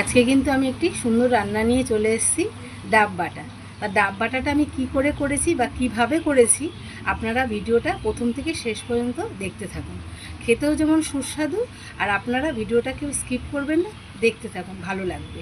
আজকে কিন্তু আমি একটি সুন্দর রান্না নিয়ে চলে এসেছি, ডাব বাটা। আর ডাব বাটাটা আমি কি করে করেছি বা কীভাবে করেছি, আপনারা ভিডিওটা প্রথম থেকে শেষ পর্যন্ত দেখতে থাকুন। খেতেও যেমন সুস্বাদু, আর আপনারা ভিডিওটা কেউ স্কিপ করবেন না, দেখতে থাকুন, ভালো লাগবে।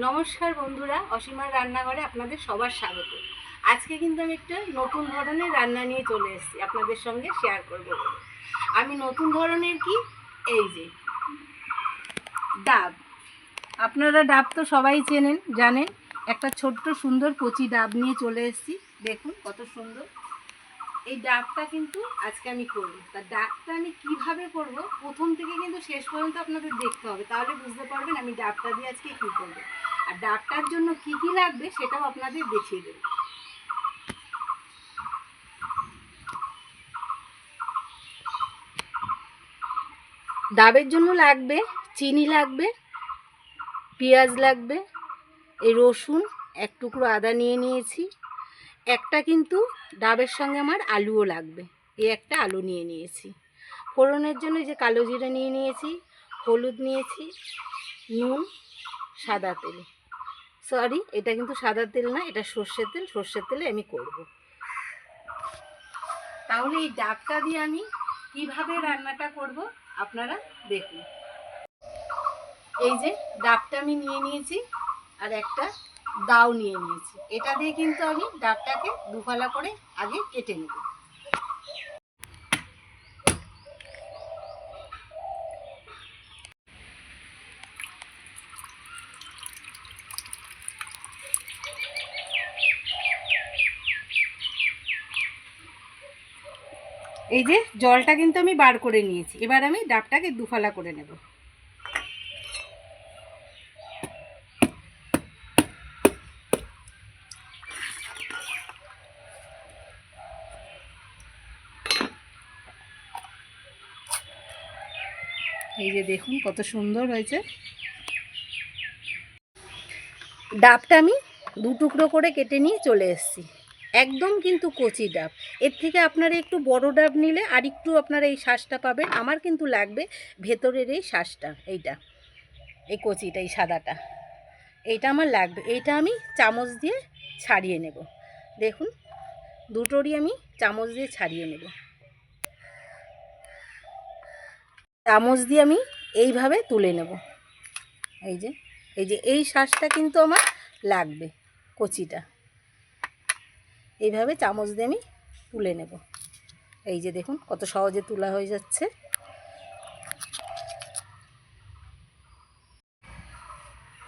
নমস্কার বন্ধুরা, অসীমার রান্নাঘরে আপনাদের সবার স্বাগত। আজকে কিন্তু আমি একটা নতুন ধরনের রান্না নিয়ে চলে এসেছি, আপনাদের সঙ্গে শেয়ার করব বলে। আমি নতুন ধরনের কি? এই যে, ডাব। আপনারা ডাব তো সবাই চেনেন, জানেন, একটা ছোট্ট সুন্দর কচি ডাব নিয়ে চলে এসেছি। দেখুন কত সুন্দর। এই ডাবটা কিন্তু আজকে আমি করব। তা ডাবটা আমি কীভাবে করব? প্রথম থেকে কিন্তু শেষ পর্যন্ত আপনাদের দেখতে হবে, তাহলে বুঝতে পারবেন আমি ডাবটা দিয়ে আজকে কী করব। আর ডাবটার জন্য কি কি লাগবে সেটাও আপনাদের দেখিয়ে দেবো। ডাবের জন্য লাগবে চিনি লাগবে, পেঁয়াজ লাগবে, এই রসুন, এক টুকরো আদা নিয়ে নিয়েছি, একটা কিন্তু ডাবের সঙ্গে আমার আলুও লাগবে, এই একটা আলু নিয়ে নিয়েছি। ফোড়নের জন্য যে কালো জিরা নিয়ে নিয়েছি, হলুদ নিয়েছি, নুন, সাদা তেল। সরি এটা কিন্তু সাদা তেল না, এটা সর্ষের তেল, সর্ষের তেলে আমি করব। তাহলে এই ডাকটা দিয়ে আমি কীভাবে রান্নাটা করব, আপনারা দেখুন। এই যে ডাবটা আমি নিয়ে নিয়েছি, আর একটা দাও নিয়ে নিয়েছি। এটা দিয়ে কিন্তু আমি ডাবটাকে দুফালা করে আগে কেটে নেব। এই যে জলটা কিন্তু আমি বার করে নিয়েছি। এবার আমি ডাবটাকে দুফালা করে নেব। এই যে দেখুন কত সুন্দর হয়েছে। ডাবটা আমি দু টুকরো করে কেটে নিয়ে চলে এসেছি। একদম কিন্তু কচি ডাব। এর থেকে আপনারা একটু বড় ডাব নিলে আর একটু আপনারা এই শ্বাসটা পাবেন। আমার কিন্তু লাগবে ভেতরের এই শ্বাসটা এইটা, এই কচিটা, এই সাদাটা। এইটা আমার লাগবে। এইটা আমি চামচ দিয়ে ছাড়িয়ে নেব। দেখুন, দুটোরই আমি চামচ দিয়ে ছাড়িয়ে নেব। চামচ দিয়ে আমি এইভাবে তুলে নেব। এই যে এই যে, এই শ্বাসটা কিন্তু আমার লাগবে কচিটা। এইভাবে চামচ দিয়ে আমি তুলে নেব। এই যে দেখুন, কত সহজে তোলা হয়ে যাচ্ছে।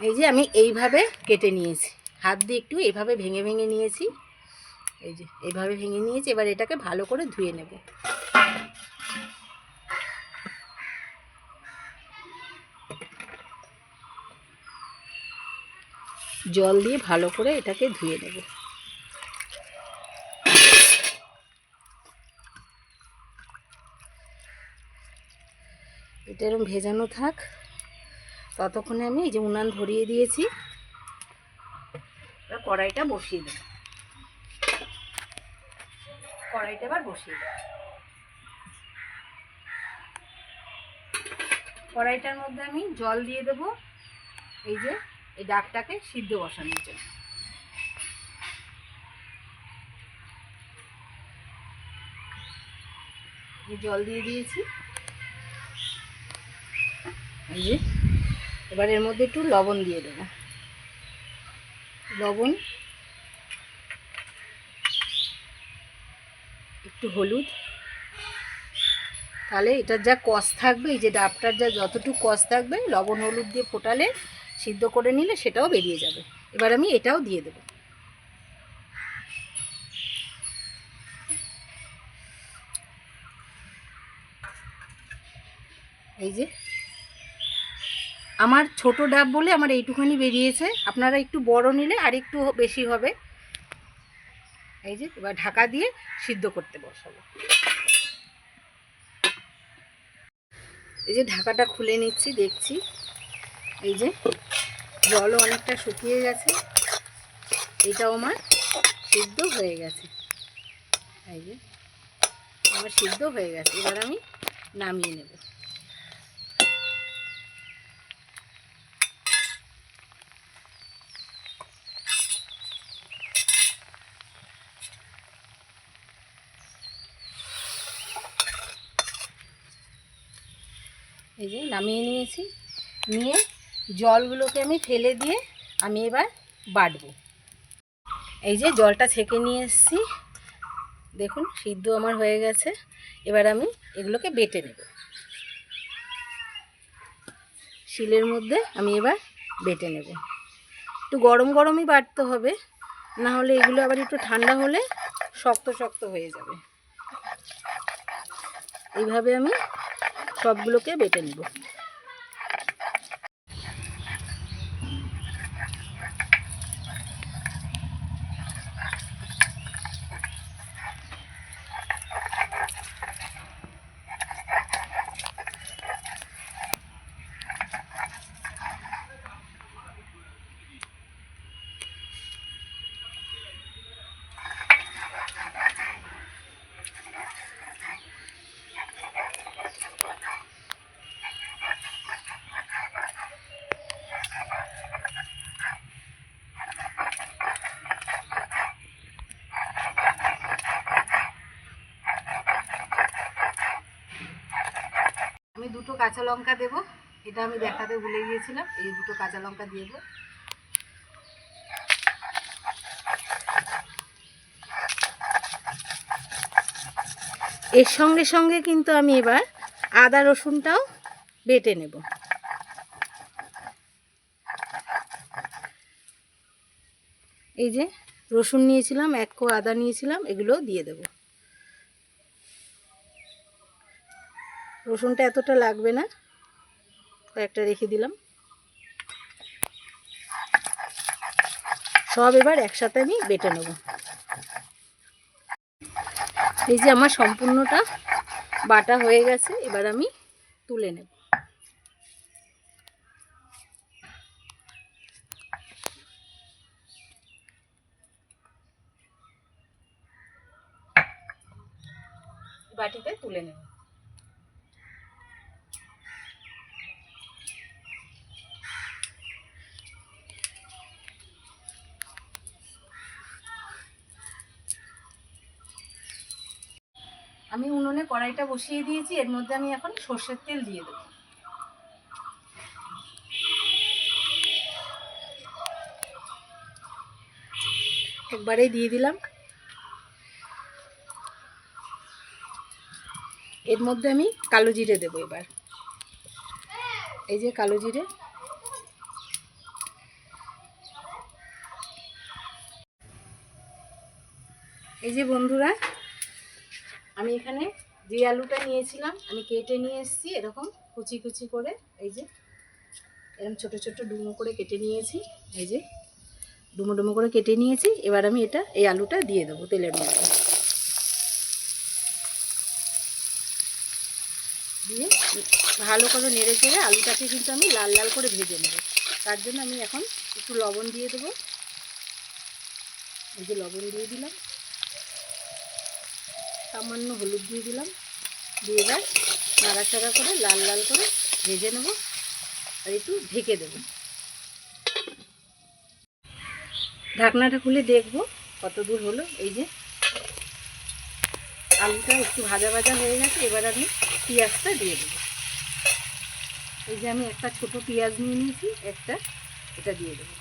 এই যে আমি এইভাবে কেটে নিয়েছি। হাত দিয়ে একটু এইভাবে ভেঙে ভেঙে নিয়েছি। এই যে এইভাবে ভেঙে নিয়েছি, এবার এটাকে ভালো করে ধুয়ে নেব। জল দিয়ে ভালো করে এটাকে ধুয়ে নেব। এটা এরকম ভেজানো থাক। ততক্ষণে আমি এই যে উনান ধরিয়ে দিয়েছি। এবার কড়াইটা বসিয়ে দেব। কড়াইটা এবার বসিয়ে দেব। কড়াইটার মধ্যে আমি জল দিয়ে দেব। এই যে এই ডাকটাকে সিদ্ধ বসানোর জন্য। জল দিয়ে দিয়েছি। এই যে, এবার এর মধ্যে একটু লবণ দিয়ে দেবো। লবণ, একটু হলুদ। তাহলে এটার যা কষ থাকবে, এই যে ডাবটার যা যতটুকু কষ থাকবে, লবণ হলুদ দিয়ে ফোটালে, সিদ্ধ করে নিলে সেটাও বেরিয়ে যাবে। এবার আমি এটাও দিয়ে দেবো। এই যে আমার ছোট ডাব বলে আমার এইটুখানি বেরিয়েছে। আপনারা একটু বড় নিলে আর একটু বেশি হবে। এই যে, এবার ঢাকা দিয়ে সিদ্ধ করতে বসাবো। এই যে, ঢাকাটা খুলে নিচ্ছি, দেখছি। এই যে, জলও অনেকটা শুকিয়ে গেছে। এটাও আমার সিদ্ধ হয়ে গেছে। এই যে, আমার সিদ্ধ হয়ে গেছে। এবার আমি নামিয়ে নেব। এই যে নামিয়ে নিয়েছি। নিয়ে জলগুলোকে আমি ফেলে দিয়ে আমি এবার বাটবো। এই যে জলটা ছেঁকে নিয়ে এসেছি। দেখুন, সিদ্ধ আমার হয়ে গেছে। এবার আমি এগুলোকে বেটে নেব। শিলের মধ্যে আমি এবার বেটে নেব। একটু গরম গরমই বাটতে হবে। না হলে এগুলো আবার একটু ঠান্ডা হলে শক্ত শক্ত হয়ে যাবে। এইভাবে আমি সবগুলোকে বেটে নেব। কাঁচা লঙ্কা দেবো। এটা আমি দেখাতে ভুলে গিয়েছিলাম। এই দুটো কাঁচা লঙ্কা দিয়ে দেবো। এর সঙ্গে সঙ্গে কিন্তু আমি এবার আদা রসুনটাও বেটে নেব। এই যে রসুন নিয়েছিলাম, এক কো আদা নিয়েছিলাম এগুলো দিয়ে দেব। রসুনটা এতটা লাগবে না। কয়েকটা রেখে দিলাম। সব এবার একসাথে আমি বেটে নেব। এই যে আমার সম্পূর্ণটা বাটা হয়ে গেছে, এবার আমি তুলে নেব। বাটিতে তুলে নেব। আমি উনুনে কড়াইটা বসিয়ে দিয়েছি, এর মধ্যে আমি এখন সর্ষের তেল দিয়ে দেবো। একবারেই দিয়ে দিলাম। এর মধ্যে আমি কালো জিরে দেবো এবার। এই যে কালো জিরে। এই যে বন্ধুরা আমি এখানে যে আলুটা নিয়েছিলাম, আমি কেটে নিয়ে এসেছি এরকম কুচি কুচি করে, এই যে এরকম ছোট ছোট ডুমো করে কেটে নিয়েছি, এই যে ডুমো ডুমো করে কেটে নিয়েছি, এবার আমি এটা, এই আলুটা দিয়ে দেবো তেলের মধ্যে। দিয়ে ভালো করে নেড়ে চেড়ে আলুটাকে কিন্তু আমি লাল লাল করে ভেজে নেব। তার জন্য আমি এখন একটু লবণ দিয়ে দেবো। এই যে লবণ দিয়ে দিলাম। সামান্য হলুদ দিয়ে দিলাম। দিয়ে এবার নাড়াচাড়া করে লাল লাল করে ভেজে নেব আর একটু ঢেকে দেবো। ঢাকনাটা খুলে দেখব কত দূর হলো। এই যে আলুটা একটু ভাজা ভাজা হয়ে গেছে, এবার আমি পেঁয়াজটা দিয়ে দেবো। এই যে আমি একটা ছোট পেঁয়াজ নিয়ে নিয়েছি, একটা এটা দিয়ে দেবো।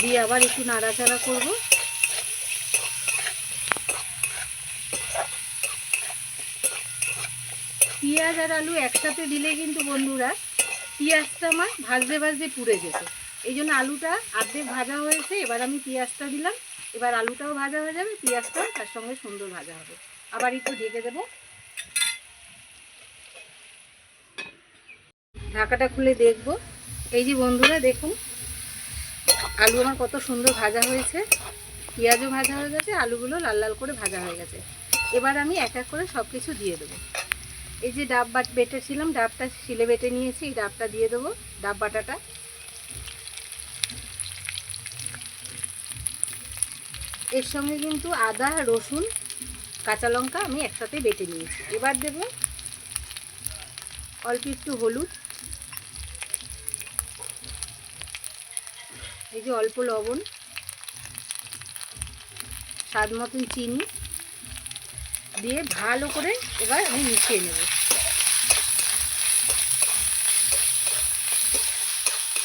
দিয়ে আবার একটু নাড়াচাড়া করব। পেঁয়াজ আর আলু একসাথে দিলে কিন্তু বন্ধুরা পেঁয়াজটা আমার ভাজতে ভাজতে পুড়ে যেত। এই জন্য আলুটা আর্ধেক ভাজা হয়েছে, এবার আমি পেঁয়াজটা দিলাম। এবার আলুটাও ভাজা হয়ে যাবে, পেঁয়াজটাও তার সঙ্গে সুন্দর ভাজা হবে। আবার একটু ঢেকে দেবো। ঢাকাটা খুলে দেখব। এই যে বন্ধুরা দেখুন, আলু আমার কত সুন্দর ভাজা হয়েছে। পেঁয়াজও ভাজা হয়ে গেছে, আলুগুলো লাল লাল করে ভাজা হয়ে গেছে। এবার আমি এক এক করে সব কিছু দিয়ে দেবো। এই যে ডাব বাট বেটেছিলাম, ডাবটা শিলে বেটে নিয়েছি, এই ডাবটা দিয়ে দেবো, ডাব বাটাটা। এর সঙ্গে কিন্তু আদা, রসুন, কাঁচা লঙ্কা আমি একসাথে বেটে নিয়েছি। এবার দেবো অল্প একটু হলুদ। এই যে অল্প লবণ, স্বাদ মতন চিনি। দিয়ে ভালো করে এবার আমি মিশিয়ে নেব।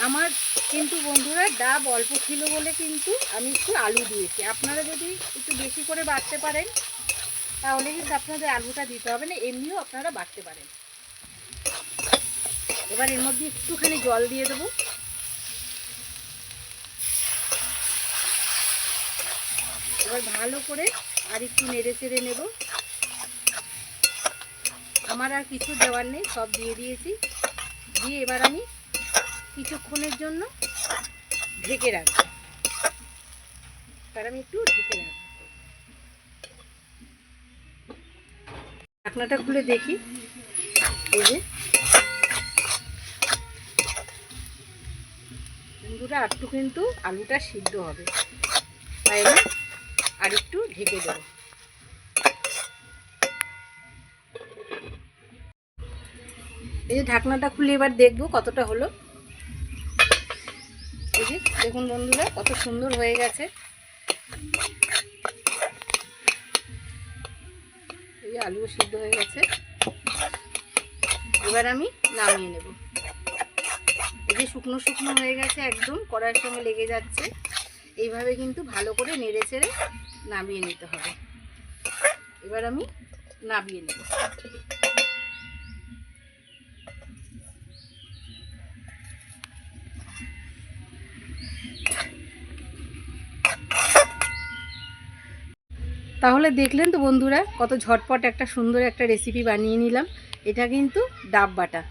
আমার কিন্তু বন্ধুরা ডাব অল্প ছিল বলে কিন্তু আমি একটু আলু দিয়েছি। আপনারা যদি একটু বেশি করে বাড়তে পারেন, তাহলে কিন্তু আপনাদের আলুটা দিতে হবে না, এমনিও আপনারা বাড়তে পারেন। এবার এর মধ্যে একটুখানি জল দিয়ে দেবো। এবার ভালো করে আর একটু নেড়ে চেড়ে নেব। আমার আর কিছু দেওয়ার নেই, সব দিয়ে দিয়েছি। দিয়ে এবার আমি কিছুক্ষণের জন্য ঢেকে রাখব। তার আমি একটু ঢেকে রাখব। ঢাকনাটা খুলে দেখি। এই যে। বন্ধুরা আটটু কিন্তু আলুটা সিদ্ধ হবে। তাই আমি আর একটু ঢেকে দেবো। এই যে ঢাকনাটা খুলে এবার দেখব কতটা হলো। এই যে, দেখুন বন্ধুরা, কত সুন্দর হয়ে গেছে। এই আলুও সিদ্ধ হয়ে গেছে। এবার আমি নামিয়ে নেব। এই যে শুকনো শুকনো হয়ে গেছে একদম, কড়াইয়ের সঙ্গে লেগে যাচ্ছে। এইভাবে কিন্তু ভালো করে নেড়ে চেড়ে নামিয়ে নিতে হবে। এবার আমি নামিয়ে নেব। তাহলে দেখলেন তো বন্ধুরা, কত ঝটপট একটা সুন্দর একটা রেসিপি বানিয়ে নিলাম। এটা কিন্তু ডাব বাটা।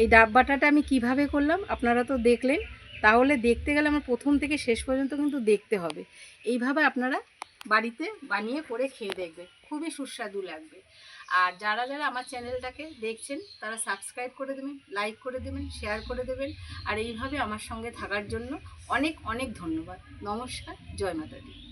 এই ডাব বাটাটা আমি কীভাবে করলাম আপনারা তো দেখলেন। তাহলে দেখতে গেলে আমার প্রথম থেকে শেষ পর্যন্ত কিন্তু দেখতে হবে। এইভাবে আপনারা বাড়িতে বানিয়ে করে খেয়ে দেখবে খুবই সুস্বাদু লাগবে। আর যারা যারা আমার চ্যানেলটাকে দেখছেন, তারা সাবস্ক্রাইব করে দেবেন লাইক করে দেবেন শেয়ার করে দেবেন। আর এইভাবে আমার সঙ্গে থাকার জন্য অনেক অনেক ধন্যবাদ। নমস্কার, জয় মাতা দি